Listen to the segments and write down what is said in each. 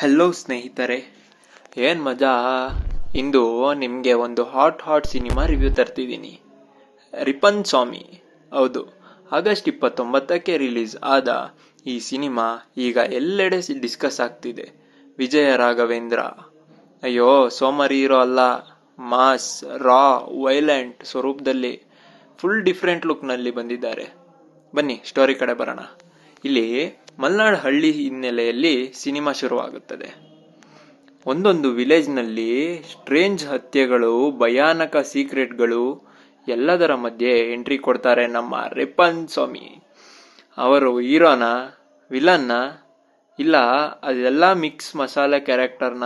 Hello ಸ್ನೇಹಿತರೆ. ಏನು ಮಜಾ? ಇಂದು ನಿಮಗೆ ಒಂದು ಹಾಟ್ ಹಾಟ್ ಸಿನಿಮಾ ರಿವ್ಯೂ ತರ್ತಿದ್ದೀನಿ ರಿಪನ್ ಸ್ವಾಮಿ. ಹೌದು, ಆಗಸ್ಟ್ ಇಪ್ಪತ್ತೊಂಬತ್ತಕ್ಕೆ ರಿಲೀಸ್ ಆದ ಈ ಸಿನಿಮಾ ಈಗ ಎಲ್ಲೆಡೆ ಡಿಸ್ಕಸ್ ಆಗ್ತಿದೆ. ವಿಜಯ ರಾಘವೇಂದ್ರ. ಅಯ್ಯೋ, ಸೋಮರಿ ಹೀರೋ ಅಲ್ಲ. ಮಾಸ್, ರಾ, ವೈಲೆಂಟ್ ಸ್ವರೂಪದಲ್ಲಿ ಫುಲ್ ಡಿಫ್ರೆಂಟ್ ಲುಕ್ನಲ್ಲಿ ಬಂದಿದ್ದಾರೆ. ಬನ್ನಿ ಸ್ಟೋರಿ ಕಡೆ ಬರೋಣ. ಇಲ್ಲಿ ಮಲ್ನಾಡ್ ಹಳ್ಳಿ ಹಿನ್ನೆಲೆಯಲ್ಲಿ ಸಿನಿಮಾ ಶುರುವಾಗುತ್ತದೆ. ಒಂದೊಂದು ವಿಲೇಜ್ನಲ್ಲಿ ಸ್ಟ್ರೇಂಜ್ ಹತ್ಯೆಗಳು, ಭಯಾನಕ ಸೀಕ್ರೆಟ್ಗಳು ಎಲ್ಲದರ ಮಧ್ಯೆ ಎಂಟ್ರಿ ಕೊಡ್ತಾರೆ ನಮ್ಮ ರಿಪನ್ ಸ್ವಾಮಿ. ಅವರು ಹೀರೋನ, ವಿಲನ್ನ, ಇಲ್ಲ ಅದೆಲ್ಲ ಮಿಕ್ಸ್ ಮಸಾಲೆ ಕ್ಯಾರೆಕ್ಟರ್ನ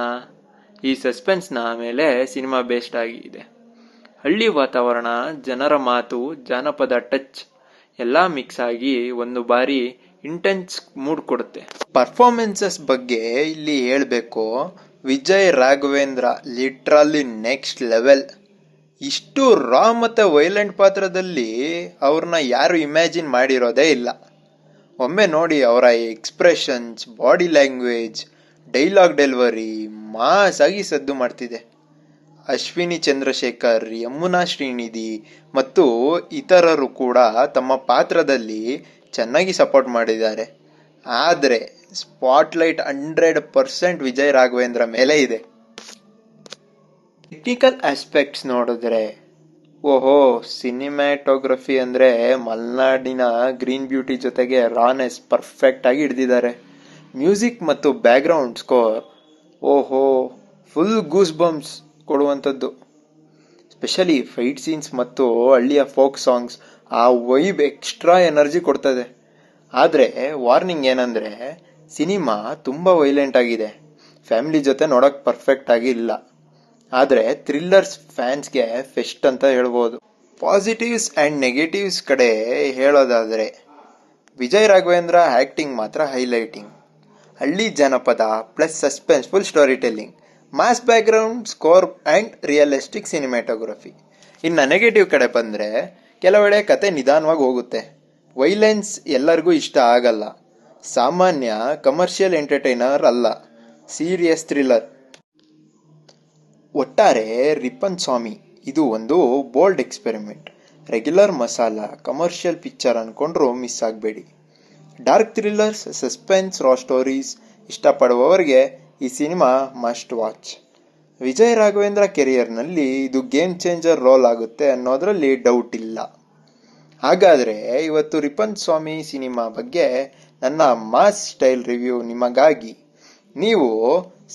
ಈ ಸಸ್ಪೆನ್ಸ್ನ ಮೇಲೆ ಸಿನಿಮಾ ಬೇಸ್ಡ್ ಆಗಿದೆ ಹಳ್ಳಿ ವಾತಾವರಣ, ಜನರ ಮಾತು, ಜಾನಪದ ಟಚ್ ಎಲ್ಲ ಮಿಕ್ಸ್ ಆಗಿ ಒಂದು ಬಾರಿ ಇಂಟೆನ್ಸ್ ಮೂಡ್ ಕೊಡುತ್ತೆ. ಪರ್ಫಾರ್ಮೆನ್ಸಸ್ ಬಗ್ಗೆ ಇಲ್ಲಿ ಹೇಳಬೇಕು. Vijay Raghavendra literally next level ಇಷ್ಟು ರಾ ಮತ್ತು ವೈಲೆಂಟ್ ಪಾತ್ರದಲ್ಲಿ ಅವ್ರನ್ನ ಯಾರು ಇಮ್ಯಾಜಿನ್ ಮಾಡಿರೋದೇ ಇಲ್ಲ. ಒಮ್ಮೆ ನೋಡಿ ಅವರ expressions body language dialogue delivery mass ಆಗಿ ಸದ್ದು ಮಾಡ್ತಿದೆ. ಅಶ್ವಿನಿ ಚಂದ್ರಶೇಖರ್, ಯಮುನಾ ಶ್ರೀನಿಧಿ ಮತ್ತು ಇತರರು ಕೂಡ ತಮ್ಮ ಪಾತ್ರದಲ್ಲಿ ಚೆನ್ನಾಗಿ ಸಪೋರ್ಟ್ ಮಾಡಿದ್ದಾರೆ. ಆದರೆ spotlight hundred percent Vijay Raghavendra ಮೇಲೆ ಇದೆ. ಟೆಕ್ನಿಕಲ್ ಆಸ್ಪೆಕ್ಟ್ಸ್ ನೋಡಿದ್ರೆ, ಓಹೋ ಸಿನಿಮ್ಯಾಟೋಗ್ರಫಿ ಅಂದರೆ ಮಲೆನಾಡಿನ ಗ್ರೀನ್ ಬ್ಯೂಟಿ ಜೊತೆಗೆ ರಾನೆಸ್ ಪರ್ಫೆಕ್ಟ್ ಆಗಿ ಹಿಡ್ದಿದ್ದಾರೆ. ಮ್ಯೂಸಿಕ್ ಮತ್ತು ಬ್ಯಾಕ್ಗ್ರೌಂಡ್ ಸ್ಕೋರ್ ಓಹೋ ಫುಲ್ ಗೂಸ್ ಬಂಪ್ಸ್ ಕೊಡುವಂಥದ್ದು. ಸ್ಪೆಷಲಿ ಫೈಟ್ ಸೀನ್ಸ್ ಮತ್ತು ಹಳ್ಳಿಯ ಫೋಕ್ ಸಾಂಗ್ಸ್ ಆ ವೈಬ್ ಎಕ್ಸ್ಟ್ರಾ ಎನರ್ಜಿ ಕೊಡ್ತದೆ. ಆದರೆ ವಾರ್ನಿಂಗ್ ಏನಂದರೆ ಸಿನಿಮಾ ತುಂಬ ವೈಲೆಂಟ್ ಆಗಿದೆ. ಫ್ಯಾಮಿಲಿ ಜೊತೆ ನೋಡೋಕೆ ಪರ್ಫೆಕ್ಟ್ ಆಗಿ ಇಲ್ಲ. ಆದರೆ ಥ್ರಿಲ್ಲರ್ಸ್ ಫ್ಯಾನ್ಸ್ಗೆ ಫೆಸ್ಟ್ ಅಂತ ಹೇಳ್ಬೋದು. ಪಾಸಿಟಿವ್ಸ್ ಆ್ಯಂಡ್ ನೆಗೆಟಿವ್ಸ್ ಕಡೆ ಹೇಳೋದಾದರೆ, ವಿಜಯ್ ರಾಘವೇಂದ್ರ ಆ್ಯಕ್ಟಿಂಗ್ ಮಾತ್ರ ಹೈಲೈಟಿಂಗ್ ಹಳ್ಳಿ ಜನಪದ plus suspenseful story telling mass background score and realistic cinematography ಇನ್ನು ನೆಗೆಟಿವ್ ಕಡೆ ಬಂದರೆ ಕೆಲವೆಡೆ ಕತೆ ನಿಧಾನವಾಗಿ ಹೋಗುತ್ತೆ. ವೈಲೆನ್ಸ್ ಎಲ್ಲರಿಗೂ ಇಷ್ಟ ಆಗಲ್ಲ. ಸಾಮಾನ್ಯ ಕಮರ್ಷಿಯಲ್ ಎಂಟರ್ಟೈನರ್ ಅಲ್ಲ. Serious thriller. ಒಟ್ಟಾರೆ ರಿಪ್ಪನ್ ಸ್ವಾಮಿ, ಇದು ಒಂದು bold experiment. Regular masala, commercial picture ಅಂದ್ಕೊಂಡ್ರು ಮಿಸ್ ಆಗಬೇಡಿ. Dark thrillers, suspense, raw stories ಇಷ್ಟಪಡುವವರಿಗೆ ಈ cinema must watch. Vijay Raghavendra ಕೆರಿಯರ್ನಲ್ಲಿ ಇದು ಗೇಮ್ ಚೇಂಜರ್ ರೋಲ್ ಆಗುತ್ತೆ ಅನ್ನೋದರಲ್ಲಿ ಡೌಟ್ ಇಲ್ಲ. ಹಾಗಾದರೆ ಇವತ್ತು ರಿಪನ್ ಸ್ವಾಮಿ ಸಿನಿಮಾ ಬಗ್ಗೆ ನನ್ನ ಮಾಸ್ ಸ್ಟೈಲ್ ರಿವ್ಯೂ ನಿಮಗಾಗಿ. ನೀವು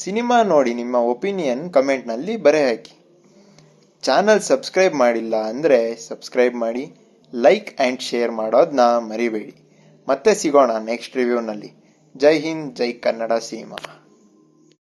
ಸಿನಿಮಾ ನೋಡಿ ನಿಮ್ಮ ಒಪಿನಿಯನ್ ಕಮೆಂಟ್ನಲ್ಲಿ ಹಾಕಿ ಚಾನಲ್ ಸಬ್ಸ್ಕ್ರೈಬ್ ಮಾಡಿಲ್ಲ ಅಂದರೆ ಸಬ್ಸ್ಕ್ರೈಬ್ ಮಾಡಿ ಲೈಕ್ ಆ್ಯಂಡ್ ಶೇರ್ ಮಾಡೋದನ್ನ ಮರಿಬೇಡಿ. ಮತ್ತೆ ಸಿಗೋಣ ನೆಕ್ಸ್ಟ್ ರಿವ್ಯೂನಲ್ಲಿ ಜೈ ಹಿಂದ್, ಜೈ ಕನ್ನಡ ಸಿನಿಮಾ.